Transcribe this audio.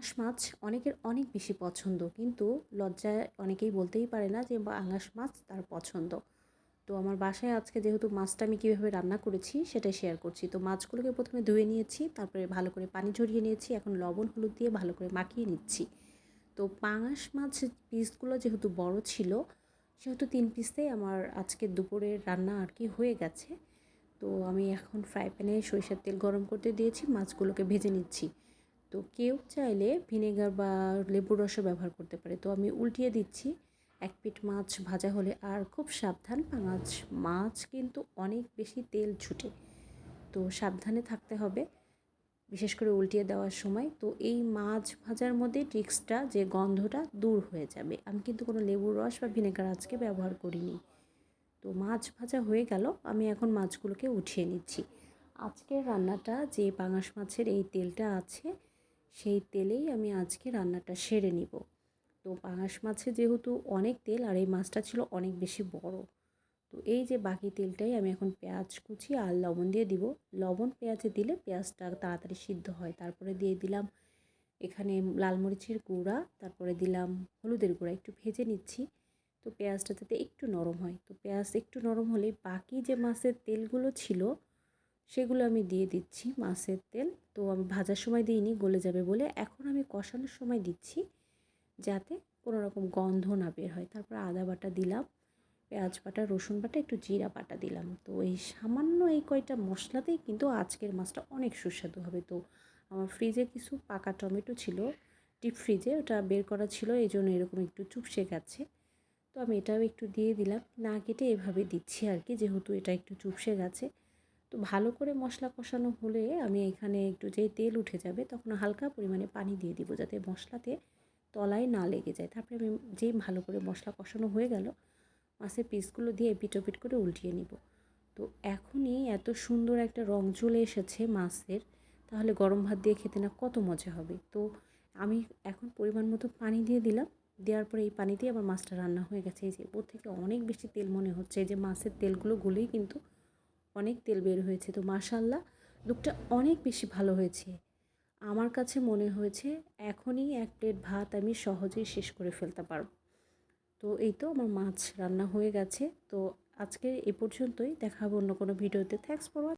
পাঙাশ মাছ অনেকের অনেক বেশি পছন্দ, কিন্তু লজ্জায় অনেকেই বলতেই পারে না যে পাঙাশ মাছ তার পছন্দ। তো আমার বাসায় আজকে যেহেতু মাছটা আমি কীভাবে রান্না করেছি সেটাই শেয়ার করছি। তো মাছগুলোকে প্রথমে ধুয়ে নিয়েছি, তারপরে ভালো করে পানি ঝরিয়ে নিয়েছি, এখন লবণ, হলুদ দিয়ে ভালো করে মাখিয়ে নিচ্ছি। তো পাঙাশ মাছ পিসগুলো যেহেতু বড় ছিল, সেহেতু তিন পিসেই আমার আজকে দুপুরের রান্না আর কি হয়ে গেছে। তো আমি এখন ফ্রাই প্যানে সরিষার তেল গরম করতে দিয়েছি, মাছগুলোকে ভেজে নিচ্ছি। তো কেউ চাইলে ভিনেগার বা লেবুর রসও ব্যবহার করতে পারে। তো আমি উল্টিয়ে দিচ্ছি, এক পিঠ মাছ ভাজা হলে। আর খুব সাবধান পাঙাশ মাছ কিন্তু অনেক বেশি তেল ছুটে। তো সাবধানে থাকতে হবে, বিশেষ করে উল্টিয়ে দেওয়ার সময়। তো এই মাছ ভাজার মধ্যে ট্রিক্সটা যে গন্ধটা দূর হয়ে যাবে। আমি কিন্তু কোনো লেবুর রস বা ভিনেগার আজকে ব্যবহার করিনি। তো মাছ ভাজা হয়ে গেল, আমি এখন মাছগুলোকে উঠিয়ে নিচ্ছি। আজকের রান্নাটা যে পাঙাশ মাছের এই তেলটা আছে সেই তেলেই আমি আজকে রান্নাটা সেরে নিব। তো পাঙাশ মাছে যেহেতু অনেক তেল, আর এই মাছটা ছিল অনেক বেশি বড়, তো এই যে বাকি তেলটাই আমি এখন পেঁয়াজ কুচি আর লবণ দিয়ে দিব। লবণ, পেঁয়াজে দিলে পেঁয়াজটা তাড়াতাড়ি সিদ্ধ হয়। তারপরে দিয়ে দিলাম এখানে লাল মরিচের গুঁড়া, তারপরে দিলাম হলুদের গুঁড়া, একটু ভেজে নিচ্ছি। তো পেঁয়াজটা যাতে একটু নরম হয়। তো পেঁয়াজ একটু নরম হলে বাকি যে মাছের তেলগুলো ছিল সেগুলো আমি দিয়ে দিচ্ছি মাছের তেল। তো আমি ভাজার সময় দিইনি, গলে যাবে বলে। এখন আমি কষানোর সময় দিচ্ছি যাতে কোনো রকম গন্ধ না বের হয়। তারপর আদা বাটা দিলাম, পেঁয়াজ বাটা, রসুন বাটা, একটু জিরা বাটা দিলাম। তো এই সামান্য এই কয়টা মশলাতেই কিন্তু আজকের মাছটা অনেক সুস্বাদু হবে। তো আমার ফ্রিজে কিছু পাকা টমেটো ছিল, ডিপ ফ্রিজে ওটা বের করা ছিল, এই জন্য এরকম একটু চুপসে গেছে। তো আমি এটাও একটু দিয়ে দিলাম। না কেটে এভাবে দিচ্ছি আর কি, যেহেতু এটা একটু চুপসে গেছে। তো ভালো করে মশলা কষানো হলে আমি এখানে একটু যেই তেল উঠে যাবে তখন হালকা পরিমাণে পানি দিয়ে দিব যাতে মশলাতে তলায় না লেগে যায়। তারপরে আমি যেই ভালো করে মশলা কষানো হয়ে গেল, মাছের পিসগুলো দিয়ে পিটোপিট করে উল্টিয়ে নিব। তো এখনই এত সুন্দর একটা রং চলে এসেছে মাছের, তাহলে গরম ভাত দিয়ে খেতে না কত মজা হবে। তো আমি এখন পরিমাণ মতো পানি দিয়ে দিলাম, দেওয়ার পরে এই পানি দিয়ে আবার মাছটা রান্না হয়ে গেছে। এই যে ওর থেকে অনেক বেশি তেল মনে হচ্ছে যে মাছের তেলগুলো গুলেই কিন্তু অনেক তেল বের হয়েছে। তো মাশাল্লাহ, লুকটা অনেক বেশি ভালো হয়েছে। আমার কাছে মনে হয়েছে এখনই এক প্লেট ভাত আমি সহজেই শেষ করে ফেলতে পারব। তো এই তো আমার মাছ রান্না হয়ে গেছে। তো আজকে এ পর্যন্তই। দেখাবো অন্য কোনো ভিডিওতে। Thanks for